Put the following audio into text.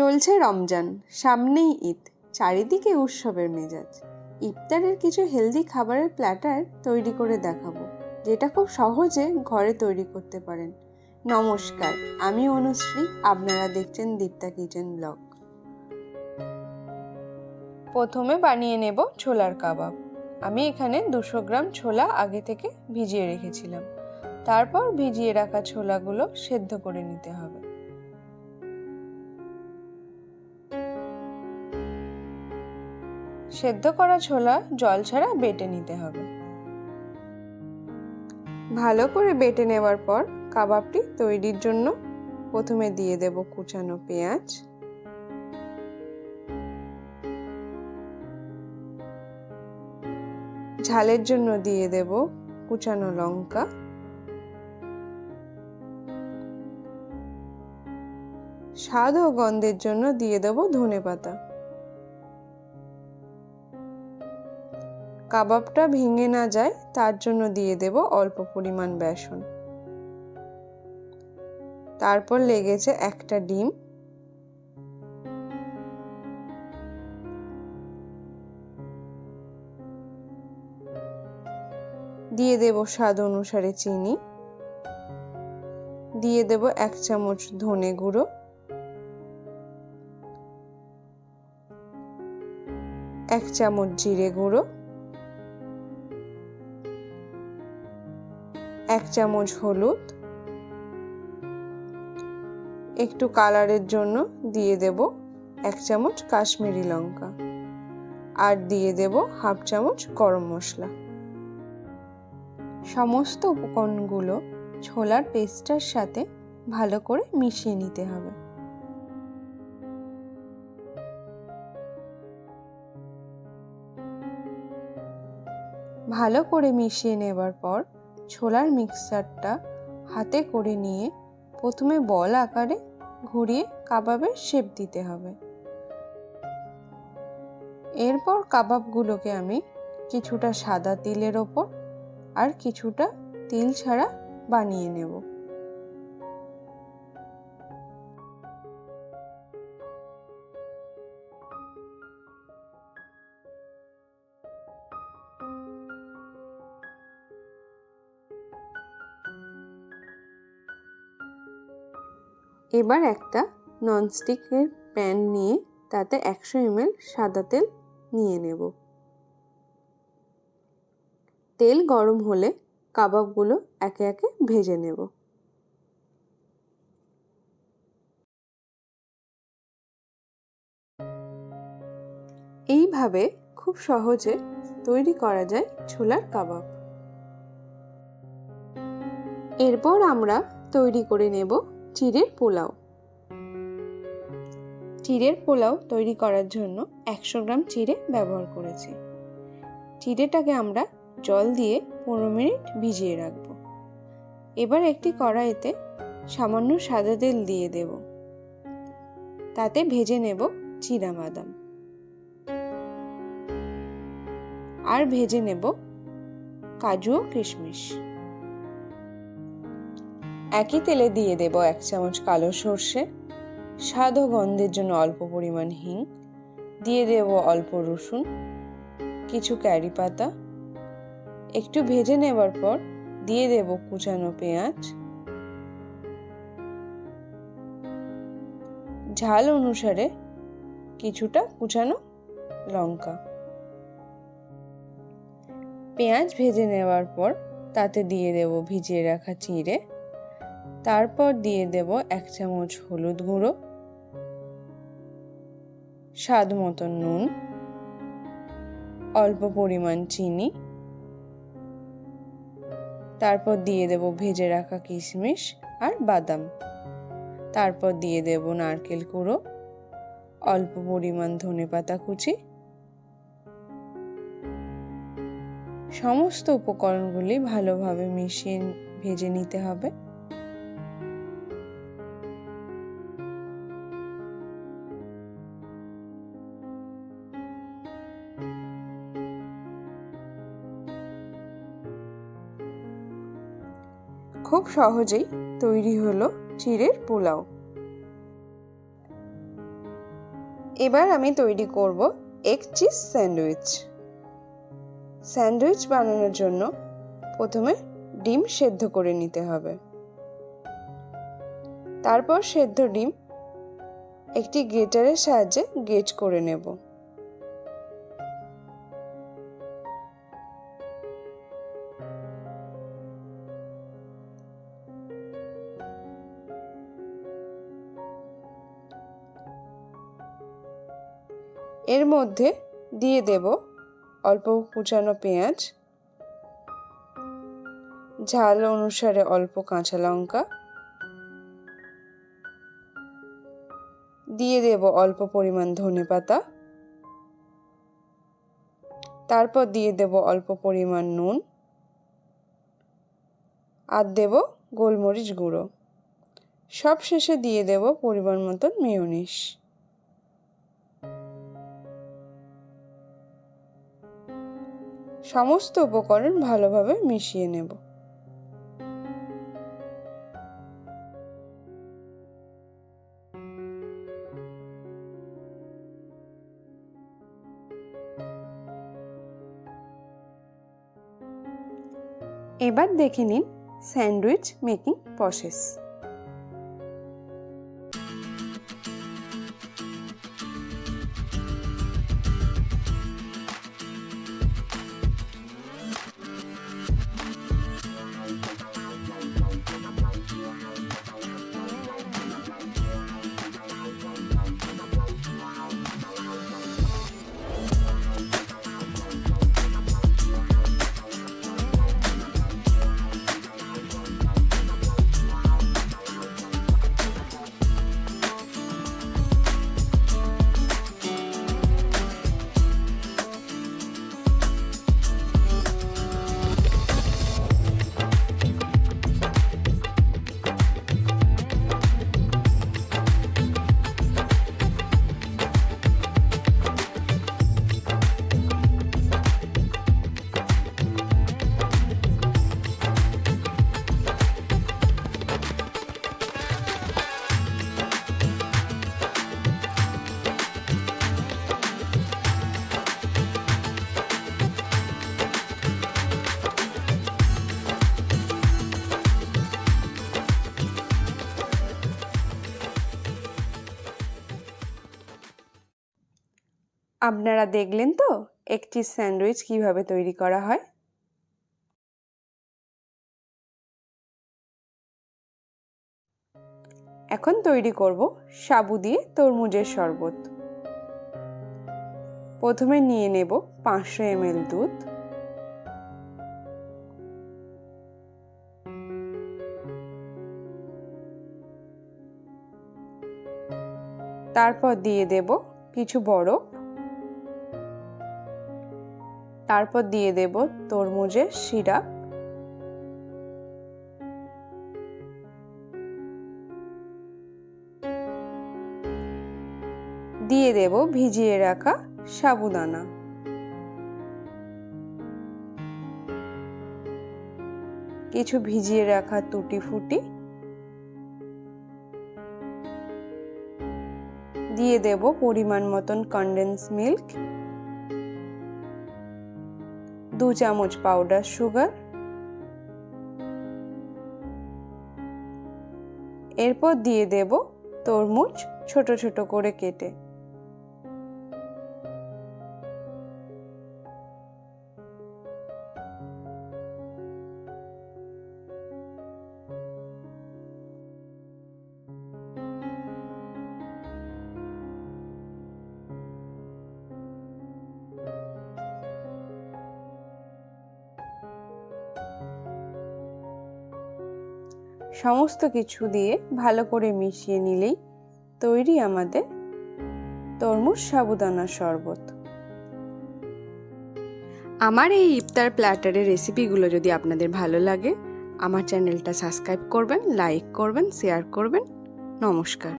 চলছে রমজান, সামনেই ঈদ, চারিদিকে উৎসবের মেজাজ। ইফতারের কিছু হেলদি খাবারের প্ল্যাটার তৈরি করে দেখাবো, যেটা খুব সহজে ঘরে তৈরি করতে পারেন। নমস্কার, আমি অনুশ্রী, আপনারা দেখছেন দীপ্তা কিচেন ব্লগ। প্রথমে বানিয়ে নেব ছোলার কাবাব। আমি এখানে দুশো গ্রাম ছোলা আগে থেকে ভিজিয়ে রেখেছিলাম। তারপর ভিজিয়ে রাখা ছোলাগুলো সেদ্ধ করে নিতে হবে। সেদ্ধ করা ছোলা জল ছাড়া বেটে নিতে হবে। ভালো করে বেটে নেওয়ার পর কাবাবটি তৈরির জন্য প্রথমে দিয়ে দেব কুচানো পেঁয়াজ। ঝালের জন্য দিয়ে দেব কুচানো লঙ্কা। স্বাদ ও গন্ধের জন্য দিয়ে দেব ধনে পাতা কাবাবটা ভেঙে না যায়, তার জন্য দিয়ে দেব অল্প পরিমাণ বেসন। তারপর লেগেছে একটা ডিম। দিয়ে দেব স্বাদ অনুসারে চিনি। দিয়ে দেব এক চামচ ধনে গুঁড়ো। এক চামচ জিরে গুঁড়ো। চামচ হলুদ, একটু কালারের জন্য দিয়ে দেব এক চামচ কাশ্মীরি লঙ্কা আর দিয়ে দেব হাফ চামচ গরম মশলা। সমস্ত উপকরণগুলো ছোলার পেস্টটার সাথে ভালো করে মিশিয়ে নিতে হবে। ভালো করে মিশিয়ে নেবার পর ছোলার মিক্সারটা হাতে করে নিয়ে প্রথমে বল আকারে ঘুরিয়ে কাবাবের শেপ দিতে হবে। এরপর কাবাবগুলোকে আমি কিছুটা সাদা তিলের ওপর আর কিছুটা তিল ছাড়া বানিয়ে নেব। এবার একটা ননস্টিকের প্যান নিয়ে তাতে একশো এমএল সাদা তেল নিয়ে নেব। তেল গরম হলে কাবাবগুলো একে একে ভেজে নেব। এইভাবে খুব সহজে তৈরি করা যায় ছোলার কাবাব। এরপর আমরা তৈরি করে নেব চিড়ের পোলাও। চিড়ের পোলাও তৈরি করার জন্য একশো গ্রাম চিড়ে ব্যবহার করেছি। চিড়েটাকে আমরা জল দিয়ে পনেরো মিনিট ভিজিয়ে রাখব। এবার একটি কড়াইতে সামান্য সাদা তেল দিয়ে দেব। তাতে ভেজে নেব চিরা বাদাম আর ভেজে নেব কাজু ও কিশমিশ। একই তেলে দিয়ে দেব এক চামচ কালো সর্ষে, স্বাদ ও গন্ধের জন্য অল্প পরিমাণ হিং, দিয়ে দেব অল্প রসুন, কিছু ক্যারি পাতা। একটু ভেজে নেবার পর দিয়ে দেব কুচানো পেঁয়াজ। ঝাল অনুসারে কিছুটা কুচানো লঙ্কা। পেঁয়াজ ভেজে নেওয়ার পর তাতে দিয়ে দেব ভিজিয়ে রাখা চিড়ে। তারপর দিয়ে দেব এক চামচ হলুদ গুঁড়ো, স্বাদ মতো নুন, অল্প পরিমাণ চিনি, তারপর দিয়ে দেব ভেজে রাখা কিশমিশ আর বাদাম। তারপর দিয়ে দেব নারকেল কুড়ো, অল্প পরিমাণ ধনে পাতা কুচি। সমস্ত উপকরণগুলি ভালোভাবে মিশিয়ে ভেজে নিতে হবে। খুব সহজেই তৈরি হলো চিড়ের পোলাও। এবার আমি তৈরি করব এক চিজ স্যান্ডউইচ। স্যান্ডউইচ বানানোর জন্য প্রথমে ডিম সেদ্ধ করে নিতে হবে। তারপর সেদ্ধ ডিম একটি গ্রেটারের সাহায্যে গ্রেট করে নেব। এর মধ্যে দিয়ে দেব অল্প কুচানো পেঁয়াজ, ঝাল অনুসারে অল্প কাঁচা লঙ্কা, দিয়ে দেব অল্প পরিমাণ ধনে পাতা, তারপর দিয়ে দেব অল্প পরিমাণ নুন, আর দেব গোলমরিচ গুঁড়ো। সব শেষে দিয়ে দেব পরিমাণ মতন মেয়োনিস। সমস্ত উপকরণ ভালোভাবে মিশিয়ে নেব। এবার দেখে নিন স্যান্ডউইচ মেকিং প্রসেস। আপনারা দেখলেন তো একটি স্যান্ডউইচ কীভাবে তৈরি করা হয়? এখন তৈরি করব সাবু দিয়ে তরমুজের শরবত। প্রথমে নিয়ে নেব পাঁচশো এমএল দুধ। তারপর দিয়ে দেব কিছু বরফ তারপর দিয়ে দেব তরমুজের সিরাপ দিয়ে দেব ভিজিয়ে রাখা সাবুদানা। কিছু ভিজিয়ে রাখা তুটি ফুটি দিয়ে দেব পরিমাণ মতন কন্ডেন্স মিল্ক দু চামচ পাউডার সুগার এরপর দিয়ে দেব তরমুজ ছোট ছোট করে কেটে। সমস্ত কিছু দিয়ে ভালো করে মিশিয়ে নিলেই তৈরি আমাদের তরমুজ সাবুদানা শরবত। আমার এই ইফতার প্ল্যাটারের রেসিপিগুলো যদি আপনাদের ভালো লাগে, আমার চ্যানেলটা সাবস্ক্রাইব করবেন, লাইক করবেন, শেয়ার করবেন। নমস্কার।